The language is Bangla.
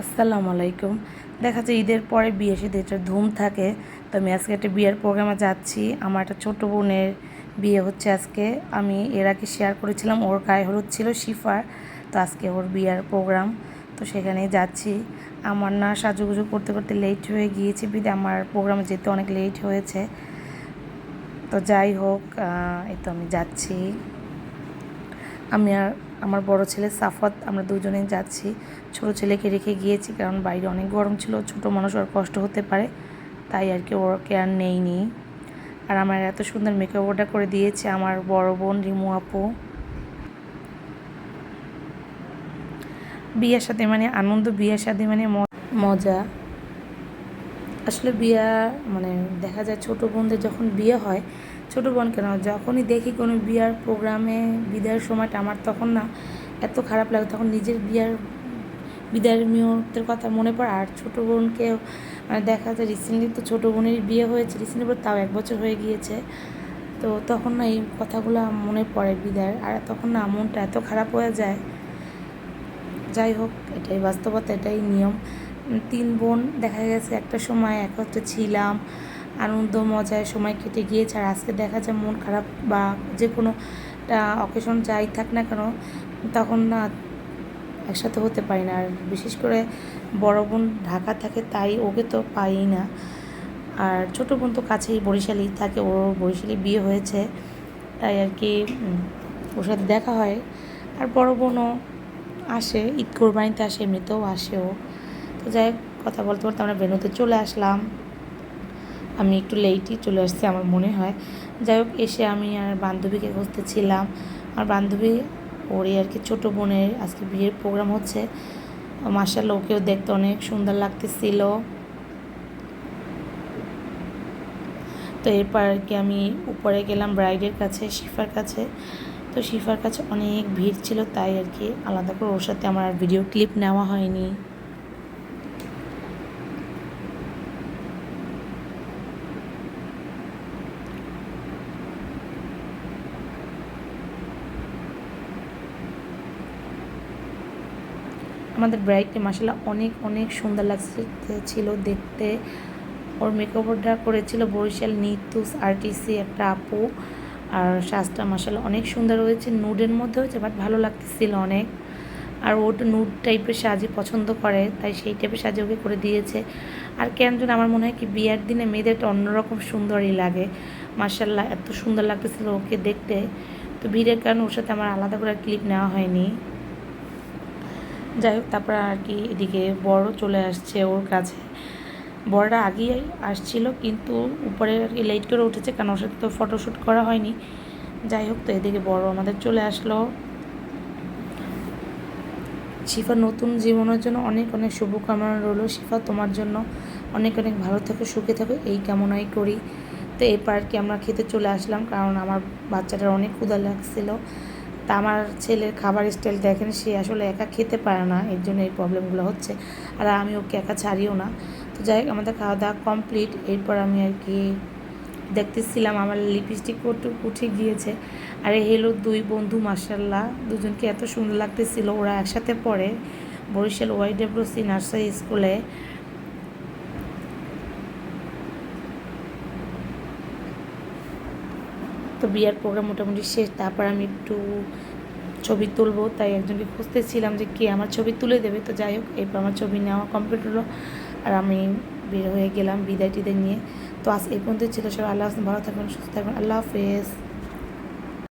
আসসালামু আলাইকুম। দেখা যায় ঈদের পরে বিয়ে সাথে একটা ধুম থাকে। তো আমি আজকে একটা বিয়ের প্রোগ্রামে যাচ্ছি। আমার একটা ছোট বোনের বিয়ে হচ্ছে আজকে। আমি এর আগে শেয়ার করেছিলাম, ওর গায়ে হলুদ ছিল, শিফার। তো আজকে ওর বিয়ের প্রোগ্রাম তো সেখানে যাচ্ছি। আমার না সাজুগুজু করতে করতে লেট হয়ে গিয়েছে, বিদে আমার প্রোগ্রামে যেতে অনেক লেট হয়েছে। তো যাই হোক এই তো আমি যাচ্ছি। আমি আর আমার বড় ছেলে সাফত, আমরা দুজনে যাচ্ছি। ছোট ছেলেকে রেখে গিয়েছি কারণ বাইরে অনেক গরম ছিল, ছোট মানুষ আর কষ্ট হতে পারে, তাই আর কি ওরকে আর নেইনি। আর আমার এত সুন্দর মেকআপ ওটা করে দিয়েছে আমার বড় বোন রিমু আপু। বিয়ের সাথে মানে আনন্দ, বিয়ের সাথে মানে মজা। আসলে বিয়া মানে দেখা যায় ছোট বোনদের যখন বিয়ে হয়, ছোট বোন কেন? যখনই দেখি কোনো বিয়ার প্রোগ্রামে বিদায়ের সময়টা আমার তখন না এত খারাপ লাগে, তখন নিজের বিয়ার, বিদায়ের মুহূর্তের কথা মনে পড়ে। আর ছোটো বোনকে মানে দেখা যায় রিসেন্টলি তো ছোটো বোনের বিয়ে হয়েছে রিসেন্টলি পর তাও এক বছর হয়ে গিয়েছে। তো তখন না এই কথাগুলো মনে পড়ে বিদায়ের, আর তখন না মনটা এত খারাপ হয়ে যায়। যাই হোক, এটাই বাস্তবতা, এটাই নিয়ম। তিন বোন দেখা গেছে একটা সময় একত্রে ছিলাম, আনন্দ মজায় সময় কেটে গিয়েছে, আর আজকে দেখা যায় মন খারাপ বা যে কোনো অকেশন যাই থাক না কেন, তখন না একসাথে হতে পারি না। আর বিশেষ করে বড় বোন ঢাকা থাকে, তাই ওকে তো পাই না। আর ছোটো বোন তো কাছেই, বরিশালেই থাকে ওর বরিশালে বিয়ে হয়েছে, তাই আর কি ওর সাথে দেখা হয়। আর বড় বোনও আসে, ঈদ কোরবানিতে আসে, এমনিতেও আসে ও তো যাই কথা বলতে বলতে আমরা ভেনুতে চলে আসলাম। আমি একটু লেটই চলে আসছি আমার মনে হয়। যাই হোক, এসে আমি আর বান্ধবীকে খুঁজতেছিলাম আমার বান্ধবী, ওরই আর কি ছোটো বোনের আজকে বিয়ের প্রোগ্রাম হচ্ছে। মার্শাল ওকেও দেখতে অনেক সুন্দর লাগতেছিল। তো এরপর আর কি আমি উপরে গেলাম ব্রাইডের কাছে, শিফার কাছে। তো শিফার কাছে অনেক ভিড় ছিল, তাই আর কি আলাদা করে ওর সাথে আমার ভিডিও ক্লিপ নেওয়া হয়নি। আমাদের মাসালা অনেক অনেক সুন্দর লাগছে, ছিল দেখতে। ওর মেকওভারটা করেছিল বরিশাল নিতুস আরটিসি একটা আপু। আর সাজটা মাসালা অনেক সুন্দর হয়েছে নুডের মধ্যে হয়েছে বাট ভালো লাগতেছিল অনেক। আর ও তো নুড টাইপের সাজই পছন্দ করে, তাই সেই টাইপের সাজে ওকে করে দিয়েছে। আর কেন যেন আমার মনে হয় কি বিয়ের দিনে মেয়েদের একটা অন্যরকম সুন্দরই লাগে। মার্শাল্লাহ এত সুন্দর লাগতেছিল ওকে দেখতে। তো ভিড়ের কারণে ওর সাথে আমার আলাদা করে ক্লিপ নেওয়া হয়নি। যাই হোক, তারপর আর কি এদিকে বড় চলে আসছে ওর কাছে। বড়রা আগেই আসছিল, কিন্তু উপরে আর কি লেট করে উঠেছে, কারণ ওর সাথে তো ফটোশ্যুট করা হয়নি। যাই হোক, তো এদিকে বড় আমাদের চলে আসলো। শিফা নতুন জীবনের জন্য অনেক অনেক শুভকামনা রইল। শিফা, তোমার জন্য অনেক অনেক ভালো থাকো, সুখে থাকো, এই কামনাই করি। তো এরপর আর কি আমরা খেতে চলে আসলাম, কারণ আমার বাচ্চাটার অনেক ক্ষুধা লাগছিল। তা আমার ছেলের খাবার স্টাইল দেখেন, সে আসলে একা খেতে পারে না, এর জন্য এই প্রবলেমগুলো হচ্ছে। আর আমি ওকে একা ছাড়িও না। তো যাই হোক, আমাদের খাওয়া দাওয়া কমপ্লিট এরপর আমি আর কি দেখতেছিলাম, আমার লিপস্টিক একটু উঠে গিয়েছে। আর হলো দুই বন্ধু মার্শাল্লাহ দুজনকে এত সুন্দর লাগতেছিল। ওরা একসাথে পড়ে বরিশাল ওয়াইডব্লিউসি নার্সারি স্কুলে। তো বিয়ার প্রোগ্রাম মোটামুটি শেষ, তারপর আমি একটু ছবি তুলবো, তাই একজনকে খুঁজতেছিলাম যে কে আমার ছবি তুলে দেবে, তো যাই হোক, এরপর আমার ছবি নেওয়া কমপ্লিট হলো আর আমি বের হয়ে গেলাম বিদায় টিদায় নিয়ে। তো আজ এই পর্যন্ত ছিল সব আল্লাহ ভালো থাকবেন, সুস্থ থাকবেন, আল্লাহ হাফেজ।